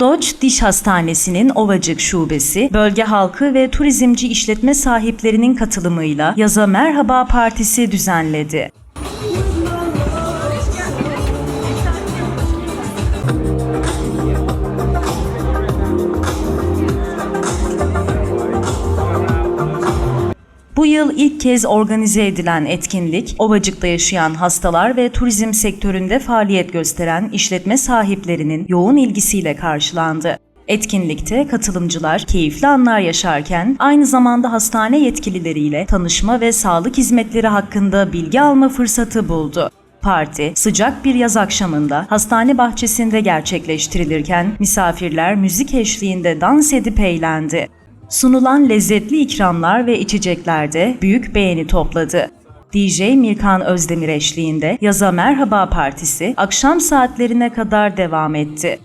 Dodge Diş Hastanesi'nin Ovacık Şubesi, bölge halkı ve turizmci işletme sahiplerinin katılımıyla Yaza Merhaba Partisi düzenledi. Bu yıl ilk kez organize edilen etkinlik, Ovacık'ta yaşayan hastalar ve turizm sektöründe faaliyet gösteren işletme sahiplerinin yoğun ilgisiyle karşılandı. Etkinlikte katılımcılar keyifli anlar yaşarken aynı zamanda hastane yetkilileriyle tanışma ve sağlık hizmetleri hakkında bilgi alma fırsatı buldu. Parti sıcak bir yaz akşamında hastane bahçesinde gerçekleştirilirken misafirler müzik eşliğinde dans edip eğlendi. Sunulan lezzetli ikramlar ve içeceklerde büyük beğeni topladı. DJ Mirkan Özdemir eşliğinde Yaza Merhaba Partisi akşam saatlerine kadar devam etti.